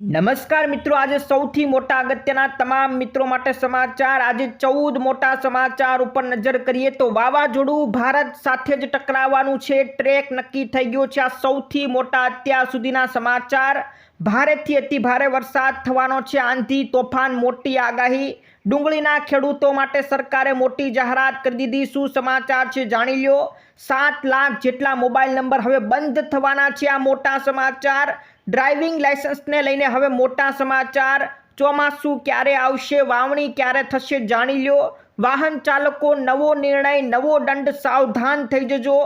નમસ્કાર મિત્રો, આજે સૌથી મોટા અગત્યના તમામ મિત્રો માટે સમાચાર. આજે ચૌદ મોટા સમાચાર ઉપર નજર કરીએ તો વાવાઝોડું ભારત સાથે જ ટકરાવવાનું છે. ટ્રેક નક્કી થઈ ગયો છે. આ સૌથી મોટા અત્યાર સુધીના સમાચાર. ભારેથી અતિ ભારે વરસાદ થવાનો છે. આંધી તોફાન, મોટી આગાહી. ડુંગળીના ખેડૂતો માટે સરકારે મોટી જાહેરાત કરી દીધી. શું સમાચાર છે જાણી લ્યો. સાત લાખ જેટલા મોબાઈલ નંબર હવે બંધ થવાના છે. આ મોટા સમાચાર. ડ્રાઇવિંગ લાયસન્સને લઈને હવે મોટા સમાચાર. ચોમાસું ક્યારે આવશે, વાવણી ક્યારે થશે જાણી લ્યો. વાહન ચાલકો નવો નિર્ણય, નવો દંડ સાવધાન થઈ જજો.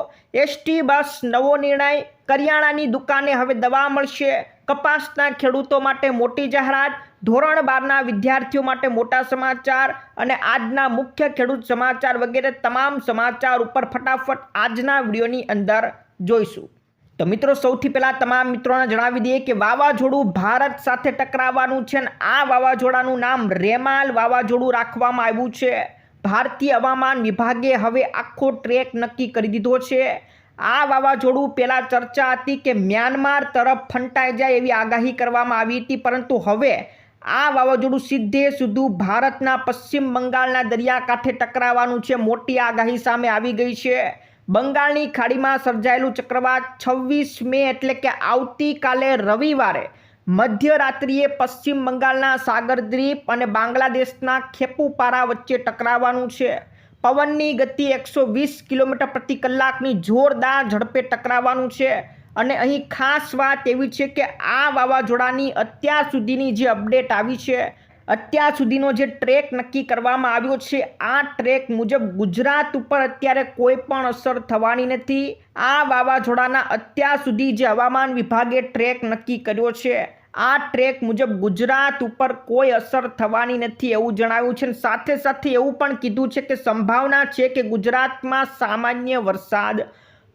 એસટી બસ નવો નિર્ણય, કરિયાણાની દુકાને હવે દવા મળશે. કપાસના ખેડૂતો માટે મોટી જાહેરાત. ધોરણ બારના વિદ્યાર્થીઓ માટે મોટા સમાચાર અને આજના મુખ્ય ખેડૂત સમાચાર વગેરે તમામ સમાચાર ઉપર ફટાફટ આજના વિડીયોની અંદર જોઈશું. તો મિત્રો, સૌથી પહેલાં તમામ મિત્રોને જણાવી દઈએ કે વાવાઝોડું ભારત સાથે ટકરાવવાનું છે અને આ વાવાઝોડાનું નામ રેમાલ વાવાઝોડું રાખવામાં આવ્યું છે. ભારતીય હવામાન વિભાગે હવે આખો ટ્રેક નક્કી કરી દીધો છે. આ વાવાઝોડું પહેલાં ચર્ચા હતી કે મ્યાનમાર તરફ ફંટાઈ જાય એવી આગાહી કરવામાં આવી હતી, પરંતુ હવે આ વાવાઝોડું સીધે સીધું ભારતના પશ્ચિમ બંગાળના દરિયાકાંઠે ટકરાવવાનું છે. મોટી આગાહી સામે આવી ગઈ છે. બંગાળની ખાડીમાં સર્જાયેલું ચક્રવાત છવ્વીસ મે એટલે કે આવતીકાલે રવિવારે મધ્યરાત્રિએ પશ્ચિમ બંગાળના સાગરદ્વીપ અને બાંગ્લાદેશના ખેપુપારા વચ્ચે ટકરાવાનું છે. પવનની ગતિ એકસો વીસ કિલોમીટર પ્રતિ કલાકની જોરદાર ઝડપે ટકરાવવાનું છે. અને અહીં ખાસ વાત એવી છે કે આ વાવાઝોડાની અત્યાર સુધીની જે અપડેટ આવી છે અત્યાર સુધીનો જે ટ્રેક નક્કી કરવામાં આવ્યો છે, આ ટ્રેક મુજબ ગુજરાત ઉપર અત્યારે કોઈ પણ અસર થવાની નથી. આ વાવાઝોડાના અત્યાર સુધી જે હવામાન વિભાગે ટ્રેક નક્કી કર્યો છે, આ ટ્રેક મુજબ ગુજરાત ઉપર કોઈ અસર થવાની નથી એવું જણાવ્યું છે. સાથે સાથે એવું પણ કીધું છે કે સંભાવના છે કે ગુજરાતમાં સામાન્ય વરસાદ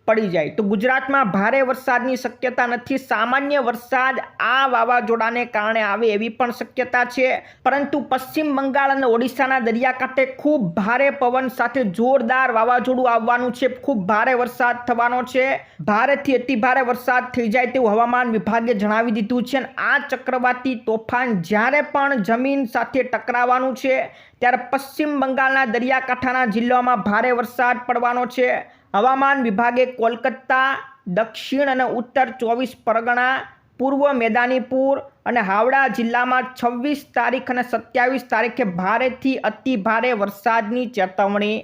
પડી જાય. તો ગુજરાતમાં ભારે વરસાદની શક્યતા નથી. સામાન્ય વરસાદ આ વાવાઝોડાને કારણે આવે એવી પણ શક્યતા છે. પરંતુ પશ્ચિમ બંગાળ અને ઓડિશાના દરિયાકાંઠે ખૂબ ભારે પવન સાથે જોરદાર વાવાઝોડું આવવાનું છે. ખૂબ ભારે વરસાદ થવાનો છે. ભારેથી અતિ ભારે વરસાદ થઈ જાય તેવું હવામાન વિભાગે જણાવી દીધું છે અને આ ચક્રવાતી તોફાન જ્યારે પણ જમીન સાથે ટકરાવાનું છે, ત્યારે પશ્ચિમ બંગાળના દરિયાકાંઠાના જિલ્લાઓમાં ભારે વરસાદ પડવાનો છે. હવામાન વિભાગે કોલકાતા દક્ષિણ અને ઉત્તર ચોવીસ પરગણા, પૂર્વ મેદાનીપુર અને હાવડા જિલ્લામાં છવ્વીસ તારીખ અને સત્યાવીસ તારીખે ભારેથી અતિ ભારે વરસાદની ચેતવણી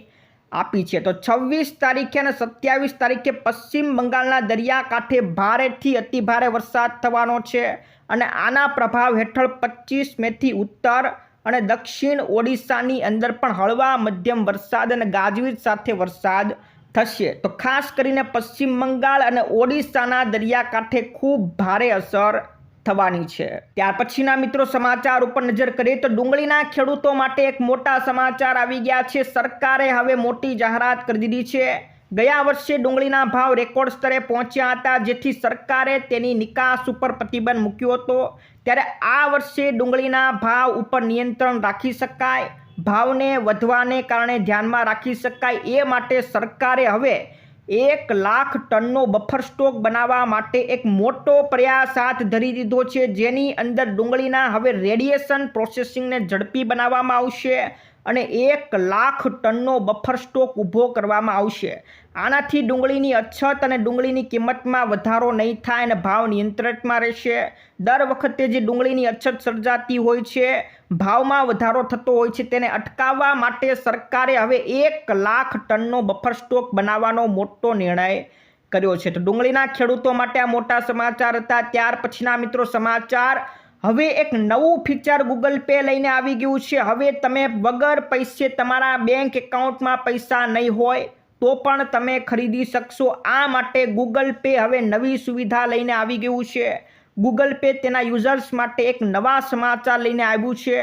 આપી છે. તો છવ્વીસ તારીખે અને સત્યાવીસ તારીખે પશ્ચિમ બંગાળના દરિયાકાંઠે ભારેથી અતિ ભારે વરસાદ થવાનો છે અને આના પ્રભાવ હેઠળ પચીસ મેથી ઉત્તર અને દક્ષિણ ઓડિશાની અંદર પણ હળવા મધ્યમ વરસાદ અને ગાજવીજ સાથે વરસાદ થશે. તો ખાસ કરીને પશ્ચિમ બંગાળ અને ઓડિશાના દરિયાકાંઠે ખૂબ ભારે અસર થવાની છે. ત્યાર પછીના મિત્રો સમાચાર ઉપર નજર કરીએ તો ડુંગળીના ખેડૂતો માટે એક મોટા સમાચાર આવી ગયા છે. સરકારે હવે મોટી જાહેરાત કરી દીધી છે. ગયા વર્ષે ડુંગળીના ભાવ રેકોર્ડ સ્તરે પહોંચ્યા હતા, જેથી સરકારે તેની નિકાસ ઉપર પ્રતિબંધ મૂક્યો હતો. ત્યારે આ વર્ષે ડુંગળીના ભાવ ઉપર નિયંત્રણ રાખી શકાય. ભાવને વધવાને કારણે ધ્યાનમાં રાખી શકાય એ માટે સરકારે હવે એક લાખ ટનનો બફર સ્ટોક બનાવવા માટે એક મોટો પ્રયાસ હાથ ધરી દીધો છે. જેની અંદર ડુંગળીના હવે રેડિયેશન પ્રોસેસિંગને ઝડપી બનાવવામાં આવશે અને એક લાખ ટનનો બફર સ્ટોક ઊભો કરવામાં આવશે. આનાથી ડુંગળીની અછત અને ડુંગળીની કિંમતમાં વધારો નહીં થાય અને ભાવ નિયંત્રણમાં રહેશે. દર વખતે જે ડુંગળીની અછત સર્જાતી હોય છે, ભાવમાં વધારો થતો હોય છે, તેને અટકાવવા માટે સરકારે હવે એક લાખ ટનનો બફર સ્ટોક બનાવવાનો મોટો નિર્ણય કર્યો છે. તો ડુંગળીના ખેડૂતો માટે આ મોટા સમાચાર હતા. ત્યાર પછીના મિત્રો સમાચાર, હવે એક નવું ફીચર ગૂગલ પે લઈને આવી ગયું છે. હવે તમે વગર પૈસે તમારા બેંક એકાઉન્ટમાં પૈસા નહીં હોય. તો પણ તમે ખરીદી શકશો. આ માટે ગૂગલ પે હવે નવી સુવિધા લઈને આવી ગયું છે. ગૂગલ પે તેના યુઝર્સ માટે એક નવા સમાચાર લઈને આવ્યું છે.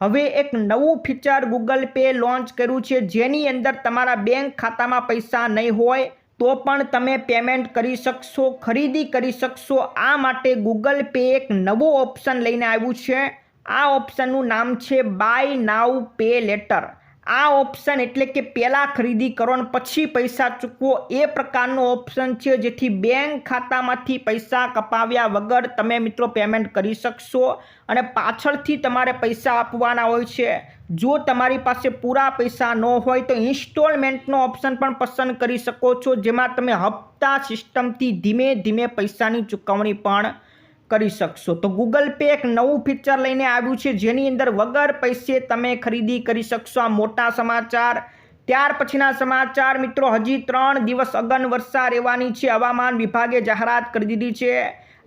હવે એક નવું ફીચર ગૂગલ પે લોન્ચ કર્યું છે. જેની અંદર તમારા બેંક ખાતામાં પૈસા નહીં હોય તો પણ તમે પેમેન્ટ કરી શકશો, ખરીદી કરી શકશો. આ માટે ગૂગલ પે એક નવો ઓપ્શન લઈને આવ્યું છે. આ ઓપ્શનનું નામ છે બાય નાવ પે લેટર આ ઓપ્શન એટલે કે પહેલાં ખરીદી કરો અને પછી પૈસા ચૂકવો. એ પ્રકારનો ઓપ્શન છે જેથી બેંક ખાતામાંથી પૈસા કપાવ્યા વગર તમે મિત્રો પેમેન્ટ કરી શકશો અને પાછળથી તમારે પૈસા આપવાના હોય છે. જો તમારી પાસે પૂરા પૈસા ન હોય તો ઇન્સ્ટોલમેન્ટનો ઓપ્શન પણ પસંદ કરી શકો છો. જેમાં તમે હપ્તા સિસ્ટમથી ધીમે ધીમે પૈસાની ચૂકવણી પણ કરી શકશો. તો ગૂગલ પે એક નવું ફીચર લઈને આવ્યું છે, જેની અંદર વગર પૈસે તમે ખરીદી કરી શકશો. આ મોટા સમાચાર. ત્યાર પછીના સમાચાર, મિત્રો, હજી ત્રણ દિવસ અગન વર્ષા રહેવાની છે. હવામાન વિભાગે જાહેરાત કરી દીધી છે.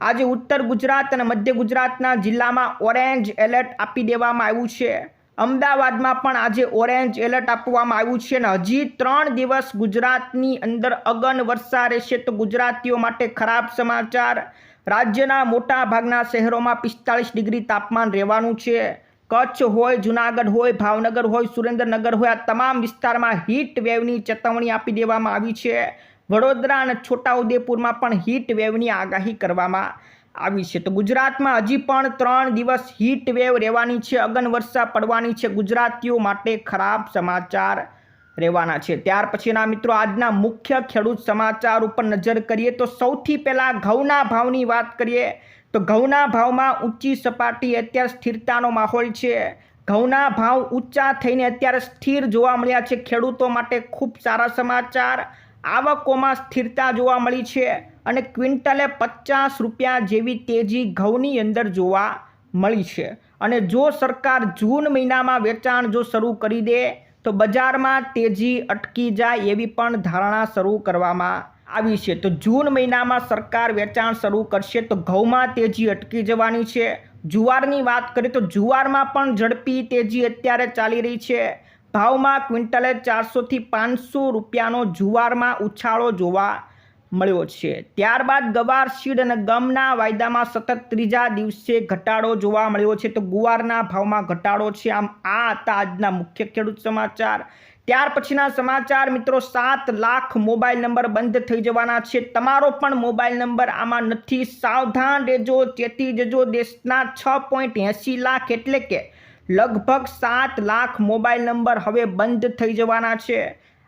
આજે ઉત્તર ગુજરાત અને મધ્ય ગુજરાતના જિલ્લામાં ઓરેન્જ એલર્ટ આપી દેવામાં આવ્યું છે. અમદાવાદમાં પણ આજે ઓરેન્જ એલર્ટ આપવામાં આવ્યું છે અને હજી ત્રણ દિવસ ગુજરાતની અંદર અગન વર્ષા રહેશે. તો ગુજરાતીઓ માટે ખરાબ સમાચાર. રાજ્યના મોટા ભાગના શહેરોમાં પિસ્તાળીસ ડિગ્રી તાપમાન રહેવાનું છે. કચ્છ હોય, જુનાગઢ હોય, ભાવનગર હોય, સુરેન્દ્રનગર હોય, આ તમામ વિસ્તારમાં હીટ વેવની ચેતવણી આપી દેવામાં આવી છે. વડોદરા અને છોટાઉદેપુરમાં પણ હીટ વેવની આગાહી કરવામાં આવી છે. તો ગુજરાતમાં હજી પણ ત્રણ દિવસ હીટ વેવ રહેવાની છે, અગન વર્ષા પડવાની છે. ગુજરાતીઓ માટે ખરાબ સમાચાર. રહેવાના છે. ત્યાર પછીના મિત્રો, આજના મુખ્ય ખેડૂત સમાચાર ઉપર નજર કરીએ તો સૌથી પહેલાં ઘઉંના ભાવની વાત કરીએ તો ઘઉંના ભાવમાં ઊંચી સપાટી અત્યારે સ્થિરતાનો માહોલ છે. ઘઉંના ભાવ ઊંચા થઈને અત્યારે સ્થિર જોવા મળ્યા છે. ખેડૂતો માટે ખૂબ સારા સમાચાર. આવકોમાં સ્થિરતા જોવા મળી છે અને ક્વિન્ટલે પચાસ રૂપિયા જેવી તેજી ઘઉંની અંદર જોવા મળી છે. અને જો સરકાર જૂન મહિનામાં વેચાણ જો શરૂ કરી દે તો બજારમાં તેજી અટકી જાય એવી પણ ધારણા શરૂ કરવામાં આવી છે. તો જૂન મહિનામાં સરકાર વેચાણ શરૂ કરશે તો ઘઉંમાં તેજી અટકી જવાની છે. જુવારની વાત કરીએ તો જુવારમાં પણ ઝડપી તેજી અત્યારે ચાલી રહી છે. ભાવમાં ક્વિન્ટલે ચારસોથી પાંચસો રૂપિયાનો જુવારમાં ઉછાળો જોવા મળ્યો છે. ત્યારબાદ ગવાર સીડ અને ગમના વાયદામાં સતત ત્રીજા દિવસે ઘટાડો જોવા મળ્યો છે. તો ગુવારના ભાવમાં ઘટાડો છે. આમ આ હતા આજના મુખ્ય ખેડૂત સમાચાર. ત્યાર પછીના સમાચાર, મિત્રો, સાત લાખ મોબાઈલ નંબર બંધ થઈ જવાના છે. તમારો પણ મોબાઈલ નંબર આમાં નથી. સાવધાન રહેજો, ચેતી જજો. દેશના છ પોઈન્ટ એંસી લાખ એટલે કે લગભગ સાત લાખ મોબાઈલ નંબર હવે બંધ થઈ જવાના છે.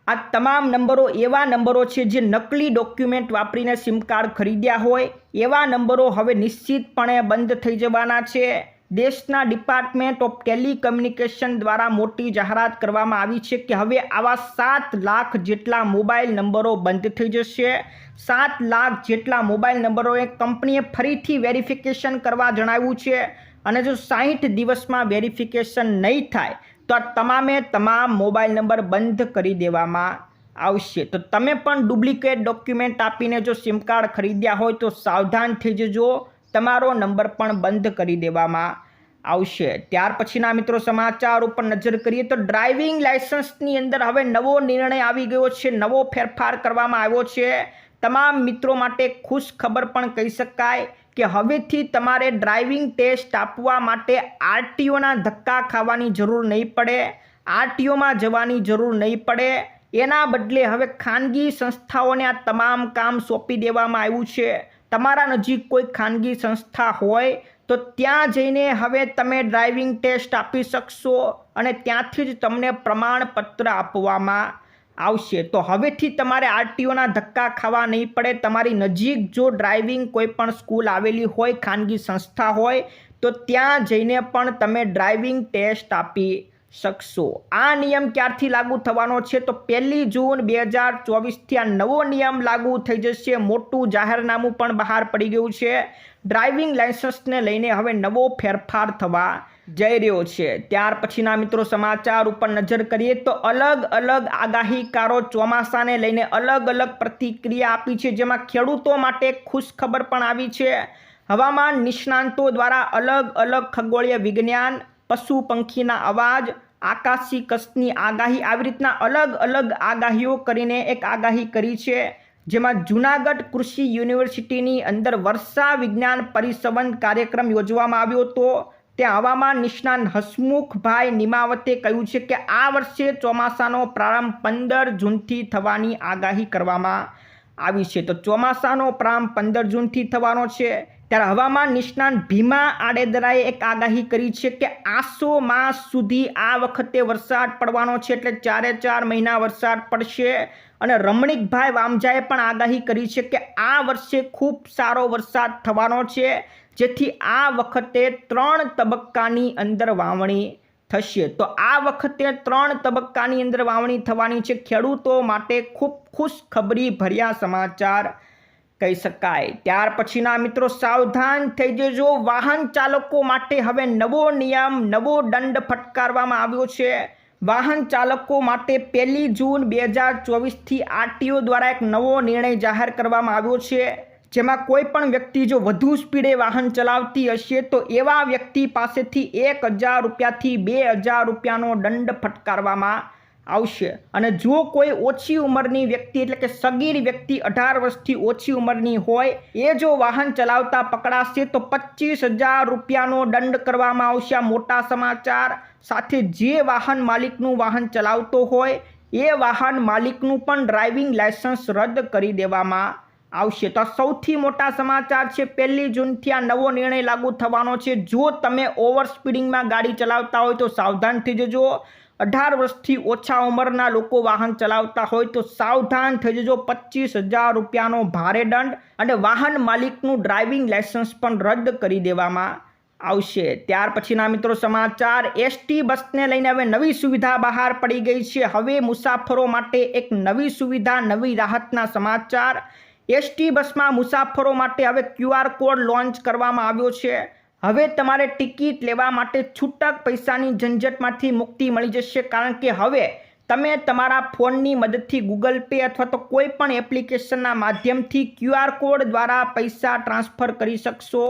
આ તમામ નંબરો એવા નંબરો છે જે નકલી ડોક્યુમેન્ટ વાપરીને સિમ કાર્ડ ખરીદ્યા હોય, એવા નંબરો હવે નિશ્ચિતપણે બંધ થઈ જવાના છે. દેશના ડિપાર્ટમેન્ટ ઓફ ટેલિકમ્યુનિકેશન દ્વારા મોટી જાહેરાત કરવામાં આવી છે કે હવે આવા સાત લાખ જેટલા મોબાઈલ નંબરો બંધ થઈ જશે. સાત લાખ જેટલા મોબાઈલ નંબરોએ કંપનીએ ફરીથી વેરિફિકેશન કરવા જણાવ્યું છે. અને જો સાહીઠ દિવસમાં વેરિફિકેશન નહીં થાય તો આ તમામે તમામ મોબાઈલ નંબર બંધ કરી દેવામાં આવશે. તો તમે પણ ડુપ્લિકેટ ડોક્યુમેન્ટ આપીને જો સિમ કાર્ડ ખરીદ્યા હોય તો સાવધાન થઈ જજો તમારો નંબર પણ બંધ કરી દેવામાં આવશે. ત્યાર પછીના મિત્રો સમાચાર ઉપર નજર કરીએ તો ડ્રાઇવિંગ લાઇસન્સની અંદર હવે નવો નિર્ણય આવી ગયો છે. નવો ફેરફાર કરવામાં આવ્યો છે. તમામ મિત્રો માટે ખુશ ખબર પણ કહી શકાય. કે હવેથી તમારે ડ્રાઇવિંગ ટેસ્ટ આપવા માટે આરટીઓના ધક્કા ખાવાની જરૂર નહીં પડે, આરટીઓમાં જવાની જરૂર નહીં પડે. એના બદલે હવે ખાનગી સંસ્થાઓને આ તમામ કામ સોંપી દેવામાં આવ્યું છે. તમારા નજીક કોઈ ખાનગી સંસ્થા હોય તો ત્યાં જઈને હવે તમે ડ્રાઇવિંગ ટેસ્ટ આપી શકશો અને ત્યાંથી જ તમને પ્રમાણપત્ર આપવામાં આવશે. તો હવેથી તમારે આરટીઓના ધક્કા ખાવા નહીં પડે. તમારી નજીક જો ડ્રાઇવિંગ કોઈ પણ સ્કૂલ આવેલી હોય, ખાનગી સંસ્થા હોય, તો ત્યાં જઈને પણ તમે ડ્રાઇવિંગ ટેસ્ટ આપી શકશો. આ નિયમ ક્યારથી લાગુ થવાનો છે? તો પહેલી જૂન બે હજાર ચોવીસથી આ નવો નિયમ લાગુ થઈ જશે. મોટું જાહેરનામું પણ બહાર પડી ગયું છે. ડ્રાઇવિંગ લાઇસન્સને લઈને હવે નવો ફેરફાર થવા જઈ રહ્યો છે. ત્યાર પછીના મિત્રો સમાચાર ઉપર નજર કરીએ તો અલગ અલગ આગાહીકારો ચોમાસાને લઈને અલગ અલગ પ્રતિક્રિયા આપી છે, જેમાં ખેડૂતો માટે ખુશ ખબર પણ આવી છે. હવામાન નિષ્ણાંતો દ્વારા અલગ અલગ ખગોળીય વિજ્ઞાન, પશુ પંખીના અવાજ, આકાશી કસની આગાહી આવી રીતના અલગ અલગ આગાહીઓ કરીને એક આગાહી કરી છે, જેમાં જૂનાગઢ કૃષિ યુનિવર્સિટીની અંદર વર્ષા વિજ્ઞાન પરિસંવન કાર્યક્રમ યોજવામાં આવ્યો હતો. ત્યાં હવામાન નિષ્ણાંત હસમુખભાઈ નિમાવતે કહ્યું છે કે આ વર્ષે ચોમાસાનો પ્રારંભ પંદર જૂનથી થવાની આગાહી કરવામાં આવી છે. તો ચોમાસાનો પ્રારંભ પંદર જૂનથી થવાનો છે. ત્યારે હવામાન નિષ્ણાંત ભીમા આડેદરાએ એક આગાહી કરી છે કે આસો માસ સુધી આ વખતે વરસાદ પડવાનો છે એટલે ચારે ચાર મહિના વરસાદ પડશે. અને રમણીકભાઈ વામજાએ પણ આગાહી કરી છે કે આ વર્ષે ખૂબ સારો વરસાદ થવાનો છે. જેથી આ વખતે ત્રણ તબક્કાની અંદર વાવણી થશે. તો આ વખતે ત્રણ તબક્કાની અંદર વાવણી થવાની છે. ખેડૂતો માટે ખૂબ ખુશખબરી ભર્યા સમાચાર કહી શકાય. ત્યાર પછીના મિત્રો, સાવધાન થઈ જજો. વાહન ચાલકો માટે હવે નવો નિયમ, નવો દંડ ફટકારવામાં આવ્યો છે. વાહન ચાલકો માટે પહેલી જૂન બે હજાર ચોવીસથી આરટીઓ દ્વારા એક નવો નિર્ણય જાહેર કરવામાં આવ્યો છે. જેમાં કોઈ પણ વ્યક્તિ જો વધુ સ્પીડે વાહન ચલાવતી હશે તો એવા વ્યક્તિ પાસેથી એક હજાર રૂપિયાથી બે હજાર રૂપિયાનો દંડ ફટકારવામાં આવશે. અને જો કોઈ ઓછી ઉંમરની વ્યક્તિ એટલે કે સગીર વ્યક્તિ અઢાર વર્ષથી ઓછી ઉંમરની હોય, એ જો વાહન ચલાવતા પકડાશે તો પચીસ હજાર રૂપિયાનો દંડ કરવામાં આવશે. મોટા સમાચાર સાથે જે વાહન માલિકનું વાહન ચલાવતો હોય, એ વાહન માલિકનું પણ ડ્રાઇવિંગ લાયસન્સ રદ કરી દેવામાં આવશે. તો સૌથી મોટા સમાચાર છે, પહેલી જૂનથી આ નવો નિર્ણય લાગુ થવાનો છે. જો તમે ઓવર સ્પીડિંગમાં ગાડી ચલાવતા હોય તો સાવધાન થઈ જજો. અઢાર વર્ષથી ઓછા ઉંમરના લોકો વાહન ચલાવતા હોય તો સાવધાન થઈ જજો. પચીસ હજાર રૂપિયાનો ભારે દંડ અને વાહન માલિકનું ડ્રાઇવિંગ લાયસન્સ પણ રદ કરી દેવામાં આવશે. ત્યાર પછીના મિત્રો સમાચાર, એસટી બસને લઈને હવે નવી સુવિધા બહાર પડી ગઈ છે. હવે મુસાફરો માટે એક નવી સુવિધા, નવી રાહતના સમાચાર. એસટી બસમાં મુસાફરો માટે હવે ક્યુઆર કોડ લોન્ચ કરવામાં આવ્યો છે. હવે તમારે ટિકિટ લેવા માટે છૂટક પૈસાની ઝંઝટમાંથી મુક્તિ મળી જશે કારણ કે હવે તમે તમારા ફોનની મદદથી ગૂગલ પે અથવા તો કોઈ પણ એપ્લિકેશનના માધ્યમથી ક્યુઆર કોડ દ્વારા પૈસા ટ્રાન્સફર કરી શકશો.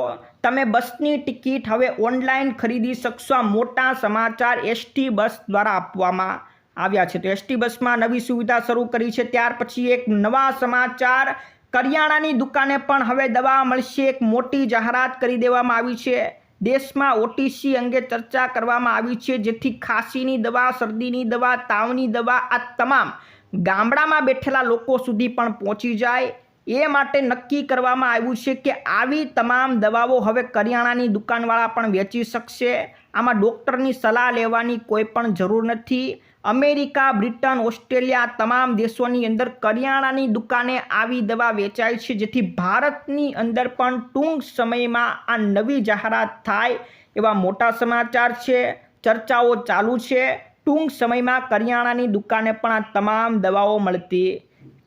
તમે બસની ટિકિટ હવે ઓનલાઈન ખરીદી શકશો, આ મોટા સમાચાર એસટી બસ દ્વારા આપવામાં આવ્યા છે. તો એસટી બસમાં નવી સુવિધા શરૂ કરી છે. ત્યાર પછી એક નવા સમાચાર કરિયાણાની દુકાને પણ હવે દવા મળશે. એક મોટી જાહેરાત કરી દેવામાં આવી છે. દેશમાં ઓટીસી અંગે ચર્ચા કરવામાં આવી છે. જેથી ખાંસીની દવા, શરદીની દવા, તાવની દવા, આ તમામ ગામડામાં બેઠેલા લોકો સુધી પણ પહોંચી જાય. એ માટે નક્કી કરવામાં આવ્યું છે કે આવી તમામ દવાઓ હવે કરિયાણાની દુકાનવાળા પણ વેચી શકશે. આમાં ડૉક્ટરની સલાહ લેવાની કોઈ પણ જરૂર નથી. અમેરિકા, બ્રિટન, ઓસ્ટ્રેલિયા તમામ દેશોની અંદર કરિયાણાની દુકાને આવી દવા વેચાય છે, જેથી ભારતની અંદર પણ ટૂંક સમયમાં આ નવી જાહેરાત થાય એવા મોટા સમાચાર છે. ચર્ચાઓ ચાલુ છે. ટૂંક સમયમાં કરિયાણાની દુકાને પણ આ તમામ દવાઓ મળતી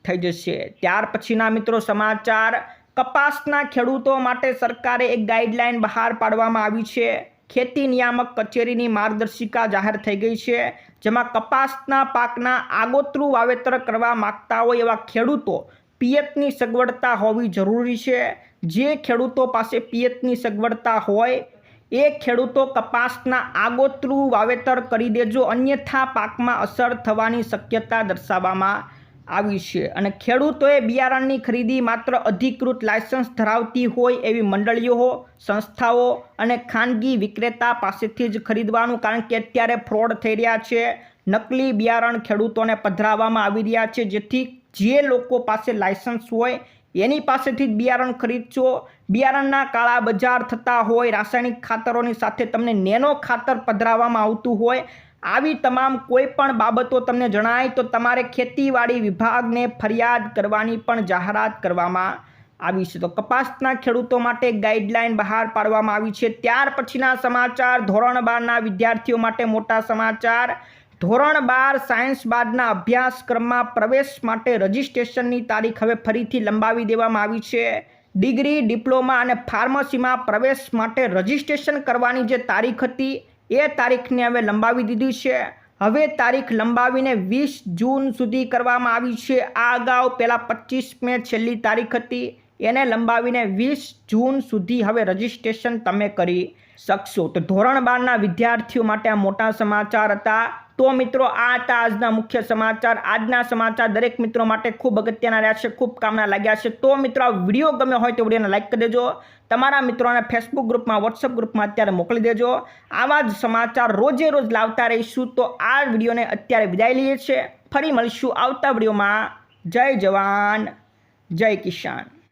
થઈ જશે. ત્યાર પછીના મિત્રો સમાચાર, કપાસના ખેડૂતો માટે સરકારે એક ગાઈડલાઈન બહાર પાડવામાં આવી છે. ખેતી નિયામક કચેરીની માર્ગદર્શિકા જાહેર થઈ ગઈ છે. જેમાં કપાસના પાકના આગોતરું વાવેતર કરવા માગતા હોય એવા ખેડૂતો પિયતની સગવડતા હોવી જરૂરી છે. જે ખેડૂતો પાસે પિયતની સગવડતા હોય, એ ખેડૂતો કપાસના આગોતરું વાવેતર કરી દેજો, અન્યથા પાકમાં અસર થવાની શક્યતા દર્શાવવામાં આવી છે. અને ખેડૂતોએ બિયારણની ખરીદી માત્ર અધિકૃત લાયસન્સ ધરાવતી હોય એવી મંડળીઓ, સંસ્થાઓ અને ખાનગી વિક્રેતા પાસેથી જ ખરીદવાનું કારણ કે અત્યારે ફ્રોડ થઈ રહ્યા છે. નકલી બિયારણ ખેડૂતોને પધરાવવામાં આવી રહ્યા છે. જેથી જે લોકો પાસે લાયસન્સ હોય એની પાસેથી જ બિયારણ ખરીદશો. બિયારણના કાળા બજાર થતા હોય, રાસાયણિક ખાતરોની સાથે તમને નેનો ખાતર પધરાવવામાં આવતું હોય આવી તમામ કોઈ પણ બાબતો તમને જણાય તો તમારે ખેતીવાડી વિભાગને ફરિયાદ કરવાની પણ જાહેરાત કરવામાં આવી છે. તો કપાસના ખેડૂતો માટે ગાઈડલાઈન બહાર પાડવામાં આવી છે. ત્યાર પછીના સમાચાર, ધોરણ બારના વિદ્યાર્થીઓ માટે મોટા સમાચાર. ધોરણ બાર સાયન્સ બાદના અભ્યાસક્રમમાં પ્રવેશ માટે રજિસ્ટ્રેશનની તારીખ હવે ફરીથી લંબાવી દેવામાં આવી છે. ડિગ્રી, ડિપ્લોમા અને ફાર્મસીમાં પ્રવેશ માટે રજિસ્ટ્રેશન કરવાની જે તારીખ હતી એ તારીખને હવે લંબાવી દીધી છે. હવે તારીખ લંબાવીને વીસ જૂન સુધી કરવામાં આવી છે. આ અગાઉ પહેલાં પચીસ મે છેલ્લી તારીખ હતી. એને લંબાવીને વીસ જૂન સુધી હવે રજિસ્ટ્રેશન તમે કરી શકશો. તો ધોરણ બારના વિદ્યાર્થીઓ માટે આ મોટા સમાચાર હતા. તો મિત્રો, આ હતા આજના મુખ્ય સમાચાર. આજના સમાચાર દરેક મિત્રો માટે ખૂબ અગત્યના રહ્યા છે, ખૂબ કામના લાગ્યા છે. તો મિત્રો, આ વીડિયો ગમ્યો હોય તો વિડીયોને લાઇક કરી દેજો. તમારા મિત્રોને ફેસબુક ગ્રુપમાં વોટ્સઅપ ગ્રુપમાં અત્યારે મોકલી દેજો. આવા જ સમાચાર રોજે રોજ લાવતા રહીશું તો આ વિડીયોને અત્યારે વિદાય લઈએ છીએ. ફરી મળીશું આવતા વિડીયોમાં. જય જવાન, જય કિસાન.